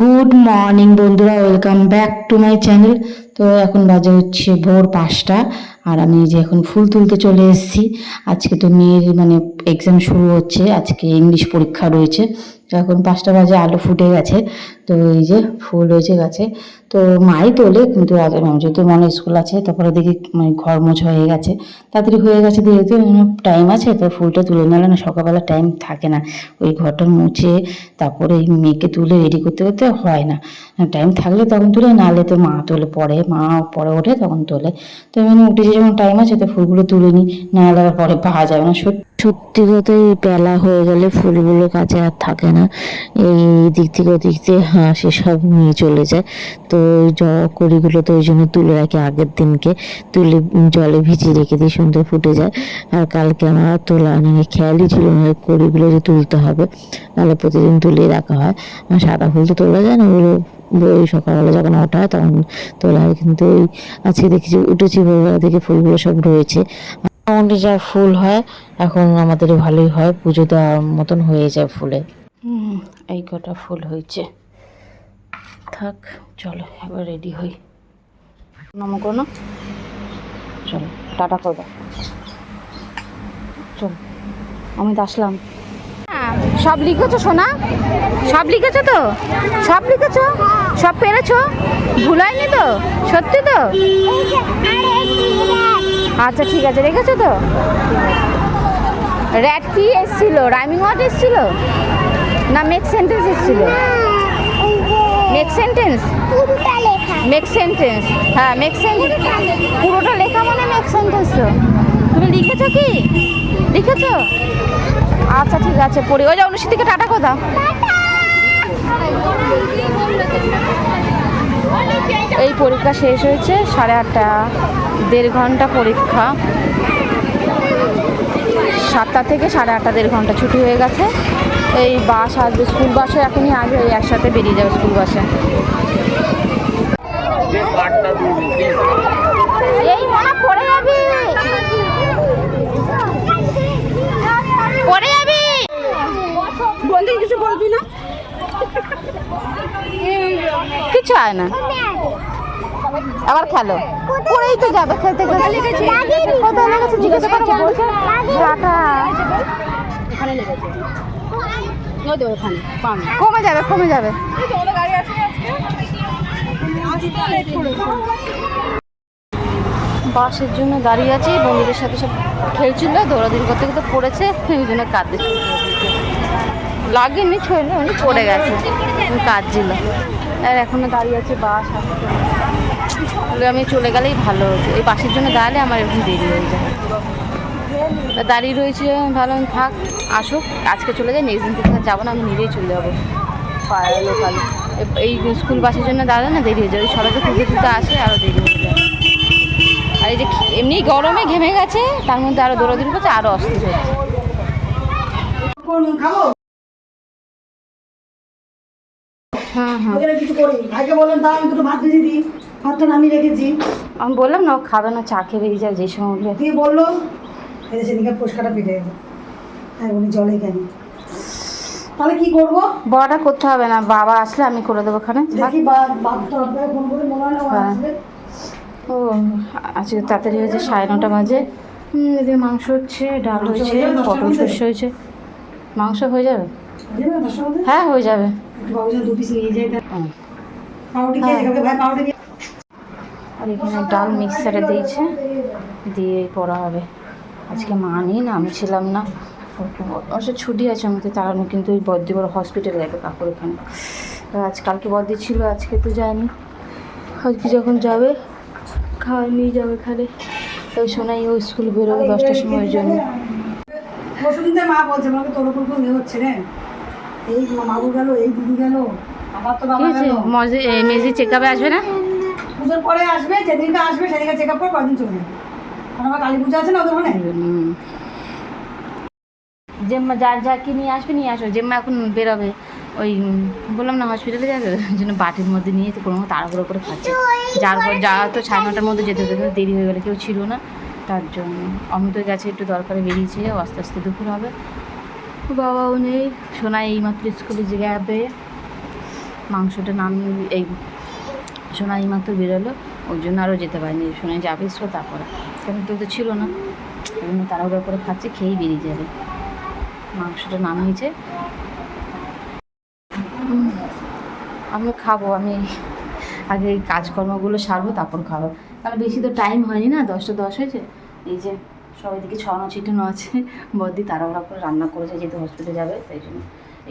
Good morning বন্ধুরা welcome back to my channel তো এখন বাজে হচ্ছে ভোর পাঁচটা, আর আমি যে এখন ফুল তুলতে চলে এসেছি। আজকে তো মেয়ের মানে এক্সাম শুরু হচ্ছে, আজকে ইংলিশ পরীক্ষা রয়েছে। তো এখন পাঁচটা বাজে, আলু ফুটে গেছে। তো এই যে ফুল হয়েছে গাছে। তো মাই তোলে, কিন্তু যেহেতু মনে স্কুল আছে, তারপরে দেখি মানে ঘর মোছ হয়ে গেছে। তাড়াতাড়ি হয়ে গেছে যেহেতু টাইম আছে, তো ফুলটা তুলে নিলে না, সকালবেলা টাইম থাকে না। ওই ঘরটা মুছে, তারপরে মেয়েকে তুলে রেডি করতে করতে হয় না। টাইম থাকলে তখন তুলে, নাহলে তো মা তোলে পরে, মা পরে ওঠে তখন তোলে। তো আমি উঠেছে যখন টাইম আছে, তো ফুলগুলো তুলে নিই, নাহলে আবার পরে পাওয়া যাবে না, সত্যি। সত্যি কথা এই বেলা হয়ে গেলে ফুলগুলো কাছে আর থাকে না। এই দিক থেকে ওদিক থেকে হাঁসে সব নিয়ে চলে যায়। তো কড়িগুলো তো ওই জন্য তুলে রাখি আগের দিনকে। তুলে জলে ভিজিয়ে রেখে দিয়ে সুন্দর ফুটে যায়। আর কালকে আমার তোলা মানে খেয়ালই ছিল না কড়িগুলো যে তুলতে হবে। নাহলে প্রতিদিন তুলে রাখা হয়। আর সাদা ফুল তো তোলা যায় না, ওগুলো ওই সকালবেলা যখন ওঠা হয় তখন তোলা হয়। কিন্তু ওই আজকে দেখেছি, উঠেছি ভোরবেলা থেকে ফুলগুলো সব রয়েছে। মোটামুটি যা ফুল হয়, এখন আমাদের ভালোই হয়। পুজো দেওয়ার মতন হয়ে যায় ফুলে। এই কটা ফুল হয়েছে। থাক, চলো, এবার রেডি হই। নম কোনো? চলো, টাটা করে দাও। চলো, আমি আসলাম। সব লিখেছো, সোনা? সব লিখেছো তো? সব লিখেছো? সব পেরেছ? ভুল হয়নি তো? সত্যি তো? আচ্ছা ঠিক আছে রেখেছো তো? র্যাট কি এসছিল? রাইমিং ওয়ার্ড এসছিল? না মেক সেন্টেন্স এসছিল? মেক সেন্টেন্স মেক সেন্টেন্স হ্যাঁ মেক সেন্টেন্স পুরোটা লেখা মানে মেক সেন্টেন্স তো। তুমি লিখেছো কি? লিখেছো? আচ্ছা ঠিক আছে, পড়ি। ওই যে অনুষ্ঠিতিকে টাটা কথা এই পরীক্ষা শেষ হয়েছে সাড়ে আটটা। দেড় ঘণ্টা পরীক্ষা। সাতটা থেকে সাড়ে আটটা দেড় ঘণ্টা ছুটি হয়ে গেছে। এই বাস আসবে স্কুল বাসে এখনই আসবে এই একসাথে বেরিয়ে যাবে স্কুল বাসে। এই মনে পড়ে যাবি? পড়ে যাবি? বলতে কিছু বলবি না? কিছু হয় না। আবার খেলো। পড়েই তো যাবে খেলতে খেলতে। কোথায় লেগেছে? জিজ্ঞাসা করছে বলছে কমে যাবে কমে যাবে। বাসের জন্য দাঁড়িয়ে আছি বন্ধুদের সাথে সব খেলছিল দৌড়াদৌড়ি করতে করতে পড়েছে ওই জন্য কাঁদে লাগেনি উনি পড়ে গেছে। কাঁদছিল। আর এখনও দাঁড়িয়ে আছে বাস আসছে বলে আমি চলে গেলেই ভালো হতো। এই বাসের জন্য দাঁড়ালে আমার এরকম দেরি হয়ে যায়। দাঁড়িয়ে রয়েছে, ভালো থাক, আসুক। আজকে চলে যাই নেক্সট দিন থেকে যাব না, আমি নিজেই চলে যাব। এই স্কুল বাসের জন্য দাঁড়ালে না দেরি হয়ে যায়। ওই তো তুলতে তুলতে আসে আরও দেরি হয়ে যায়। আর এই যে এমনি গরমে ঘেমে গেছে, তার মধ্যে আরও দৌড়াদৌড়ি করছে আরও অস্থির হচ্ছে হ্যাঁ হ্যাঁ। কিছু করি ভাইকে বললাম তাও আমি দুটো ভাত ভেজে দিই। ভাতটা নামিয়ে রেখেছি। আমি বললাম না ও খাবে না চা খেয়ে বেরিয়ে যায় যে সময়গুলো দিয়ে বলল? এই যে সেদিকে ফুসকাটা পেটে গেছে। হ্যাঁ উনি জলে কেন? তাহলে কি করব? বড়াটা করতে হবে না বাবা আসলে আমি করে দেবো ওখানে। দেখি ফোন করে মনে হয় ও। আসবে। ও আজকে তাড়াতাড়ি হয়েছে সাড়ে নটা বাজে। এদিকে মাংস হচ্ছে ডাল হয়েছে হয়ে যাবে পটল? শস্য হয়েছে। মাংস হয়ে যাবে? যাবে হ্যাঁ হয়ে যাবে। দু পিস নিয়ে যায় আর এখানে ডাল মিক্সারে দিয়েছে দিয়ে পড়া হবে। আজকে মা নেই না আমি ছিলাম না। অবশ্য ছুটি আছে আমাকে তাড়ানো কিন্তু ওই বদ্দি বড় হসপিটালে যাবে কাকুর এখানে তো আজ কালকে বদ্দি ছিল আজকে তো যায়নি। আজকে যখন যাবে খাওয়া নিয়ে যাবে এখানে ওই শোনাই ও স্কুল বেরোবে দশটার সময়ের জন্য। পরশুদিন মা বলছে আমাকে তোর উপর খুব ইয়ে হচ্ছে রে। এই মামু গেল এই দিদি গেল আমার তো বাবা গেল। মজে এ, মেজি চেক আপে আসবে না? পুজোর পরে আসবে, যেদিনকে আসবে সেদিনকে চেক আপ করে কদিন চলে আমার কালী পুজো আছে না ওদের জেম্মা যার যা কি নিয়ে আসবে নিয়ে আসবে। জেম্মা এখন বেরোবে। ওই, বললাম না হসপিটালে যাবে, ওই জন্য বাটির মধ্যে নিয়ে তো কোনো তাড়াহুড়ো করে খাচ্ছে। যার পর যা তো সাড়ে নটার মধ্যে যেতে যেতে দেরি হয়ে গেলে কেউ ছিল না। তার জন্য অমিত গেছে, একটু দরকারে বেরিয়েছে আস্তে আস্তে দুপুর হবে। বাবাও নেই। সোনাই এইমাত্র স্কুলে যে যাবে মাংসটা নামিয়ে এই সোনাই মাত্র বেরোলো ওই জন্য আরও যেতে পারিনি সোনাই যাবে এসো তারপরে। কারণ তো তো ছিল না। ওই জন্য তাড়াহুড়ো করে খাচ্ছে, খেয়েই বেরিয়ে যাবে। মাংসটা নাম হয়েছে আমি খাব, আমি আগে এই কাজকর্মগুলো সারবো, তারপর খাব। কারণ বেশি তো টাইম হয়নি না, দশটা দশ হয়েছে। এই যে সবাই দিকে ছড়ানো ছিটানো আছে, বদি তাড়াহুড়া করে রান্না করেছে, যেহেতু হসপিটালে যাবে তাই জন্য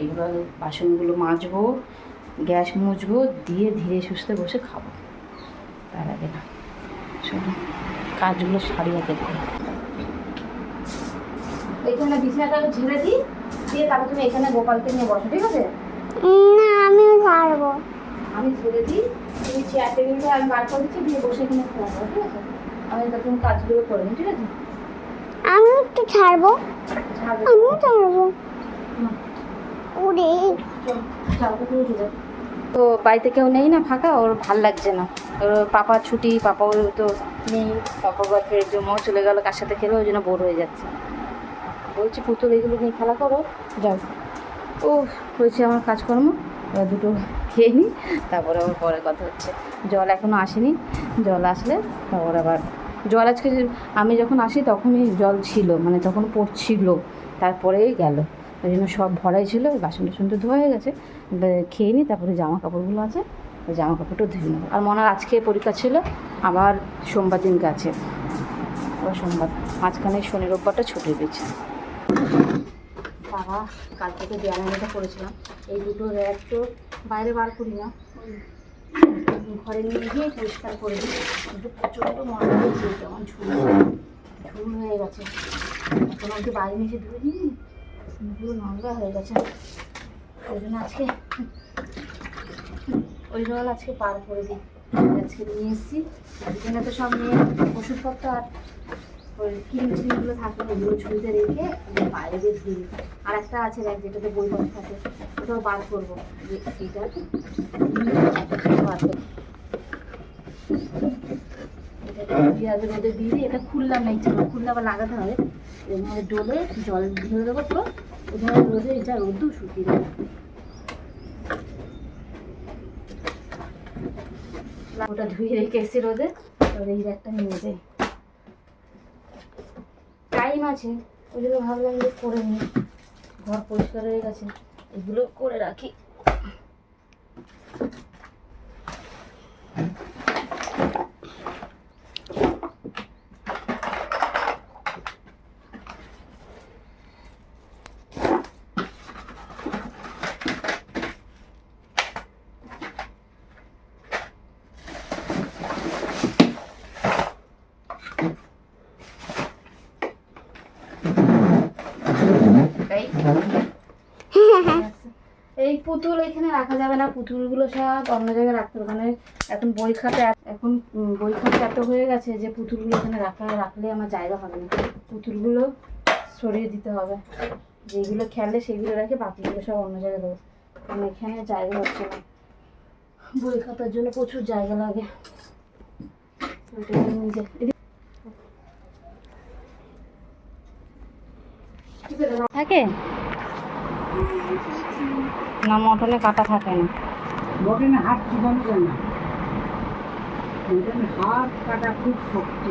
এইগুলো বাসনগুলো মাজবো। গ্যাস মুছবো দিয়ে ধীরে সুস্থে বসে খাব। তার আগে না শোনো কাজগুলো সারিয়ে দেবো এখানে বিছানাটা ঝেড়ে দিই দিয়ে তারপর তুমি এখানে গোপালকে নিয়ে বসো ঠিক আছে? না আমিও ছাড়বো আমি ছেড়ে দিই তুমি চেয়ার টেবিলটা আমি বার করে দিচ্ছি দিয়ে বসে এখানে খাব ঠিক আছে? আমি তখন কাজগুলো করে নিই ঠিক আছে? আমিও একটু ছাড়বো? ছাড়বে। আমিও ছাড়বো। ওরে তো বাড়িতে কেউ নেই না ফাঁকা, ওর ভালো লাগছে না। ওর পাপা ছুটি পাপা ওর তো নেই পাপা গল্পের জন্যও চলে গেল, কার সাথে খেলে ওই জন্য বোর হয়ে যাচ্ছে। বলছি, পুতুল, এগুলো নিয়ে খেলা করো। যাও। ও হয়েছে আমার কাজকর্ম, এবার দুটো খেয়ে নিই তারপরে আবার পরে কথা হচ্ছে। জল এখনও আসেনি, জল আসলে তারপর আবার জল আজকে আমি যখন আসি তখনই জল ছিল মানে তখন পড়ছিল, তারপরেই গেল। ওই জন্য সব ভরাই ছিল বাসন টাসন তো ধোয়া হয়ে গেছে। খেয়ে নিই, তারপরে জামা কাপড়গুলো আছে জামা কাপড়টা ধুয়ে নেব। আর মনে আজকে পরীক্ষা ছিল, আবার সোমবার দিনকে আছে আবার সোমবার, মাঝখানে শনি রোববারটা ছুটি পেয়েছে। বাবা কাল থেকে দেয়ালের মতো করেছিলাম এই দুটো র্যাক তো বাইরে বার করি না। ঘরে নিয়ে গিয়ে পরিষ্কার করে দিই। কিন্তু প্রচণ্ড ময়লা হয়েছে কেমন ঝুল ঝুল হয়ে গেছে। এখন অব্দি বাইরে এসে ধুয়ে দিই নোংরা হয়ে গেছে। ওই জন্য আজকে ওই জন্য আজকে পার করে দিই। আজকে নিয়ে এসেছি। এখানে তো সব নিয়ে ওষুধপত্র আর ওই ক্রিম টিমগুলো থাকে ওগুলো ঝুলতে রেখে বাইরে দিয়ে ধুই আর একটা আছে দেখ যেটাতে বইপত্র থাকে, ওটাও বার করব। যে এইটা বার করব। এটা পেঁয়াজ রোদে দিয়ে এটা খুললাম না, ইচ্ছা খুললে আবার লাগাতে হবে। এর মধ্যে ডোলে জল ঢেলে দেবো তো ওখানে রোদে এটা রোদ্দু শুকিয়ে দেবো ওটা ধুয়ে রেখে এসে রোদে, এবার এই একটা নিয়ে যাই। টাইম আছে, ওই জন্য ভাবলাম যে করে নিই। ঘর পরিষ্কার হয়ে গেছে, এগুলো করে রাখি এই এই পুতুল এখানে রাখা যাবে না। পুতুলগুলো সব অন্য জায়গায় রাখতে হবে। ওখানে এখন বই খাতা এখন বই খাতা এত হয়ে গেছে যে পুতুলগুলো এখানে রাখা রাখলে আমার জায়গা হবে না। পুতুলগুলো সরিয়ে দিতে হবে। যেগুলো খেলে সেগুলো রেখে বাকিগুলো সব অন্য জায়গায় দেবো। কারণ এখানে জায়গা হচ্ছে না। বই খাতার জন্য প্রচুর জায়গা লাগে। থাকে? না মটনে কাটা থাকে না। মটনে হাত যায় না। মটনে হাত কাটা খুব শক্ত।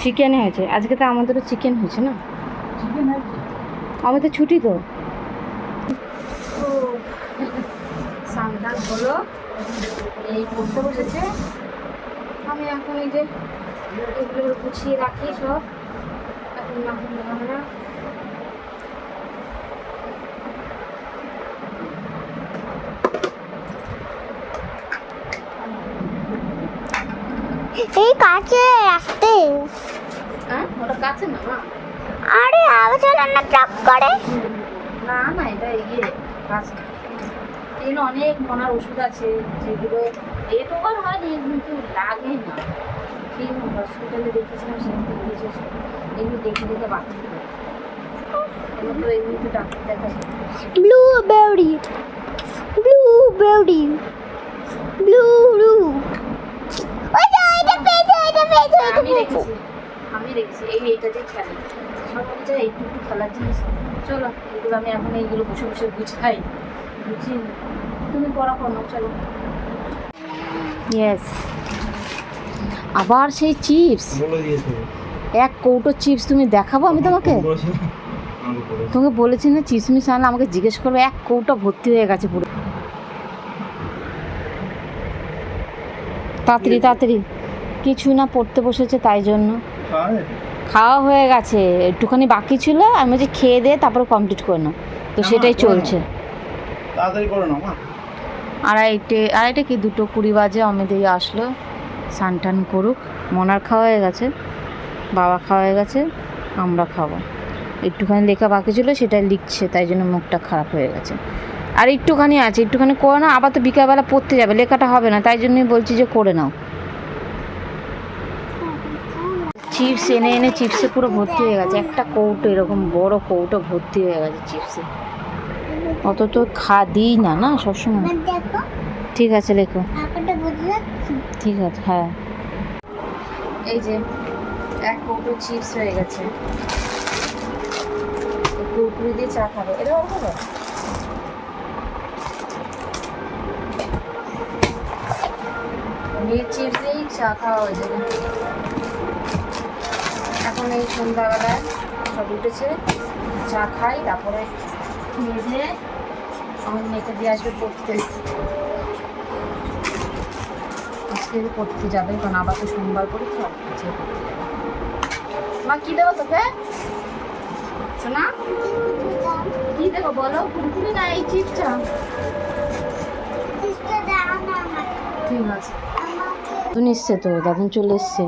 চিকেনে হয়েছে। আজকে তো আমাদেরও চিকেন হয়েছে না? চিকেন আছে আমাদের ছুটি তো। সান্তান হলো। এই পড়তে বসেছে। আমি এখন এই যে এগুলো গুছিয়ে রাখি সব। এখন মাখন না। এই কাছে আসতে। হ্যাঁ ওটা কাছে না আরে চলে না ট্রাক করে। না না এটা ইয়ে কাছে। এখানে অনেক মনার ওষুধ আছে যেগুলো এটোবার হয়নি কিন্তু লাগে না সেই হসপিটালে দেখেছিলাম সেখান বুঝেছি এগুলো দেখে দেখে বাকি তো তো ব্লুবেরি ব্লুবেরি ব্লু ব্লু ওই যে এটা পেয়েছে এটা পেয়েছে এটা আমি রেখেছি। আমি রেখেছি এই এইটা দিয়ে খেলি। সব কিছু একটু একটু খেলার জিনিস। চলো এগুলো আমি এখন এইগুলো বসে বসে গুছাই। বুঝি? তুমি পড়া করো চলো। ইয়েস আবার সেই চিপস? এক কৌটো চিপস তুমি দেখাবো আমি তোমাকে। তোমাকে বলেছি না চিপস মিস আনলে আমাকে জিজ্ঞেস করবে এক কৌটা ভর্তি হয়ে গেছে পুরো। তাড়াতাড়ি তাড়াতাড়ি। কিছু না পড়তে বসেছে তাই জন্য। খাওয়া হয়ে গেছে। একটুখানি বাকি ছিল আমি বলছি খেয়ে দিয়ে তারপরে কমপ্লিট করে নাও। তো সেটাই চলছে। আড়াইটে আড়াইটে কি? দুটো কুড়ি বাজে অমেদেই আসলো। স্নান টান করুক। মনার খাওয়া হয়ে গেছে বাবা খাওয়া হয়ে গেছে আমরা খাব। একটুখানি লেখা বাকি ছিল সেটা লিখছে তাই জন্য মুখটা খারাপ হয়ে গেছে। আর একটুখানি আছে একটুখানি করে না আবার তো বিকালবেলা পড়তে যাবে লেখাটা হবে না তাই জন্যই বলছি যে করে নাও। চিপস এনে এনে চিপসে পুরো ভর্তি হয়ে গেছে। একটা কৌটো এরকম বড় কৌটো ভর্তি হয়ে গেছে চিপসে। অত তো খা দিই না না সবসময়। ঠিক আছে লেখো। ঠিক আছে হ্যাঁ। এই যে এক কৌটো চিপস হয়ে গেছে। কুরকুরি দিয়ে চা খাবে। এটা হবে? মেয়ের চিপস দিয়েই চা খাওয়া হয়ে যাবে। এখন এই সন্ধ্যাবেলায় সব উঠেছে চা খাই তারপরে দিয়ে আমার মেয়েকে দিয়ে আসবে পড়তে। আজকে পড়তে যাবে কারণ আবার তো সোমবার পরীক্ষা আজকে পড়তে যাবে। মা কি দেবো তোকে? শোনা কি দেবো বলো? কুরকুরি না এই চিপটা? ঠিক আছে আমাকে। দাদুন এসছে তো দাদুন চলে এসছে।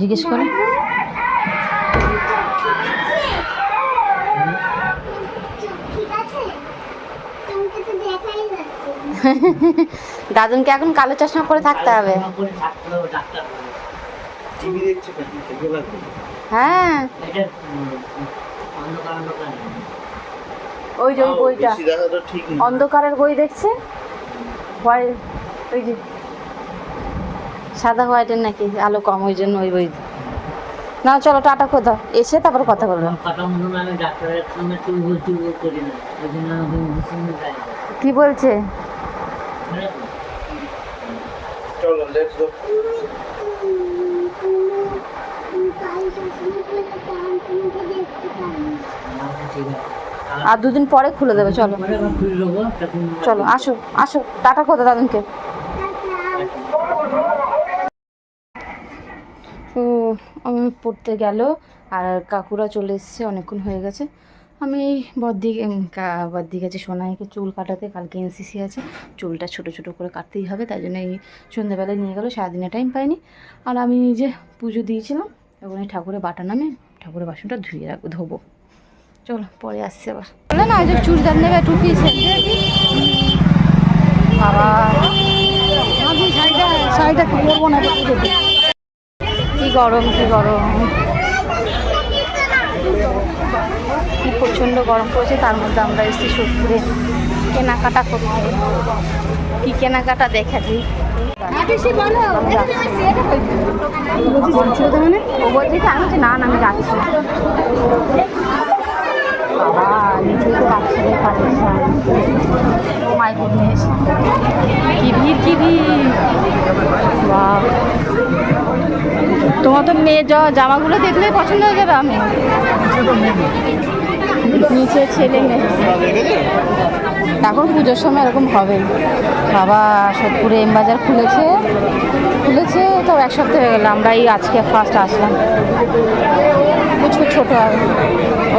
জিজ্ঞেস করো। দাদুনকে এখন কালো চশমা পরে থাকতে হবে। হ্যাঁ। ওই যে ওই বইটা। অন্ধকারের বই দেখছে? হোয়াইট ওই যে সাদা হোয়াইটের নাকি আলো কম ওই জন্য ওই বই। না চলো টাটা কোথাও এসে তারপর কথা বলব। কথা মনে। কি বলছে? চলো লেটস গো আর দুদিন পরে খুলে দেবে, চলো। চলো, আসো আসো, টাটা কোথাও দাদুনকে। আমি পড়তে গেল, আর কাকুরা চলে এসছে, অনেকক্ষণ হয়ে গেছে। আমি বদ্দি বদ্দি গেছে সোনাইকে চুল কাটাতে কালকে এনসিসি আছে, চুলটা ছোট ছোট করে কাটতেই হবে, তাই জন্য এই সন্ধ্যাবেলায় নিয়ে গেলো সারাদিনে টাইম পাইনি। আর আমি যে পুজো দিয়েছিলাম, এখন এই ঠাকুরের বাটা নামে ঠাকুরের বাসনটা ধুয়ে রাখব ধোবো। চলো, পরে আসছি আবার। বলে না যে চুড়িদার নেবে টুপি কি গরম কি গরম কি প্রচণ্ড গরম পড়েছে, তার মধ্যে আমরা এসেছি সোদপুরে কেনাকাটা করতে। কি কেনাকাটা দেখা দিই বলছে আমি না আমি বাবা তো তোমার তো মেয়ে জামাগুলো দেখলেই পছন্দ হয়ে যাবে আমি। নিচে ছেলে মেয়ে। এখন পুজোর সময় এরকম হবে। বাবা সোদপুরে এম বাজার খুলেছে। খুলেছে তো এক সপ্তাহ হয়ে গেল আমরা এই আজকে ফার্স্ট আসলাম। প্রচুর ছোট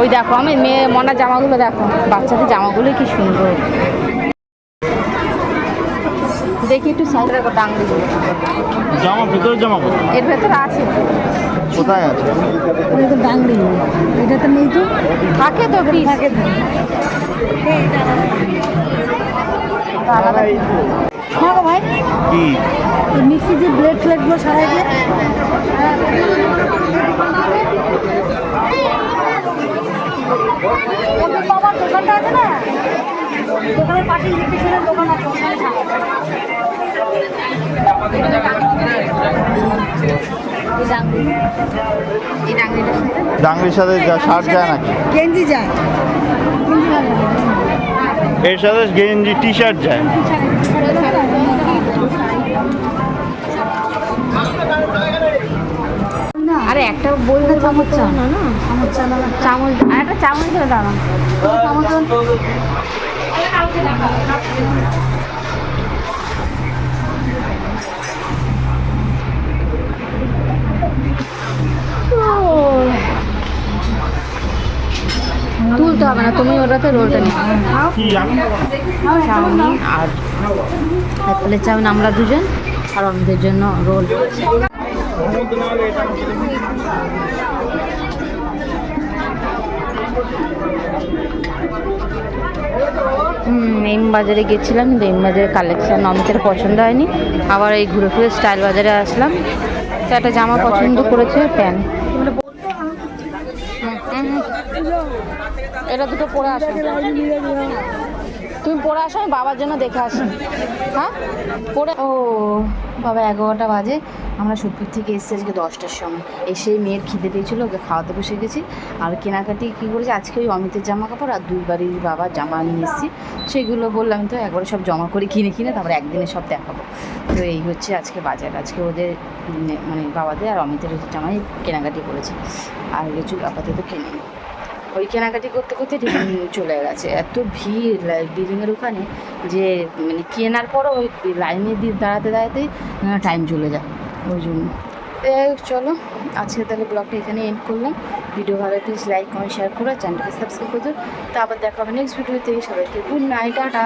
ওই দেখো, আমি মেয়ে, মনার জামাগুলো দেখো। বাচ্চাদের জামাগুলোই কি সুন্দর। দেখি একটু সাইড রাখো ডাংরিগুলো জামা ভিতরে জামা এর ভেতরে আছে কোথায় আছে এটা তো ডাংরি এটা তো নেই তো থাকে তো থাকে তো হ্যাঁ গো ভাই কি মিক্সি যে ব্লেড ফ্লেডগুলো সারাই দিয়ে বাবার দোকানটা আছে না দোকানের পাশে ইলেকট্রিশিয়ানের দোকান আছে ডাংরির সাথে যা শার্ট যায় নাকি গেঞ্জি যায় এর সাথে গেঞ্জি টি শার্ট যায় আরে একটা বই না চামচ চা না না আমার চালা চামচ আর একটা চামচ ধরে দাঁড়ান তুলতে হবে না তুমি ওটাতে রোলটা নিয়ে চাউমিন আর চাউমিন আমরা দুজন আর আমাদের জন্য রোল হুম এম বাজারে গেছিলাম কিন্তু এম বাজারে কালেকশন অমিতের পছন্দ হয়নি। আবার এই ঘুরে ফিরে স্টাইল বাজারে আসলাম। তো একটা জামা পছন্দ করেছে, প্যান্ট। এটা দুটো পরে আসো। তুমি পরে আসো, আমি বাবার জন্য দেখে আসো। হ্যাঁ? পরে ও বাবা এগারোটা বাজে, আমরা সুপুর থেকে এসেছি আজকে দশটার সময়। এসে মেয়ের খিদে পেয়েছিলো, ওকে খাওয়াতে বসে গেছি। আর কেনাকাটি কী করেছি? আজকে ওই অমিতের জামা কাপড় আর দুই বাড়ির বাবার জামা নিয়ে এসেছি। সেগুলো বললাম তো একবারে সব জমা করে কিনে কিনে তারপরে একদিনে সব দেখাবো। তো এই হচ্ছে আজকে বাজার। আজকে ওদের মানে বাবাদের আর অমিতের জামাই কেনাকাটি করেছে। আর লিচু আপাতত কিনে ওই কেনাকাটি করতে করতে চলে গেছে। এত ভিড় বিল্ডিংয়ের ওখানে যে মানে কেনার পরও ওই লাইনে দিয়ে দাঁড়াতে দাঁড়াতে টাইম চলে যায়। ওই জন্য। চলো, আজকে তাহলে ব্লগটা এখানে এন্ড করলাম। ভিডিও ভালো প্লিজ লাইক কমেন্ট শেয়ার করো চ্যানেলটাকে সাবস্ক্রাইব করে তো আবার দেখা হবে নেক্সট ভিডিওতে সবাইকে গুড নাইট টাটা।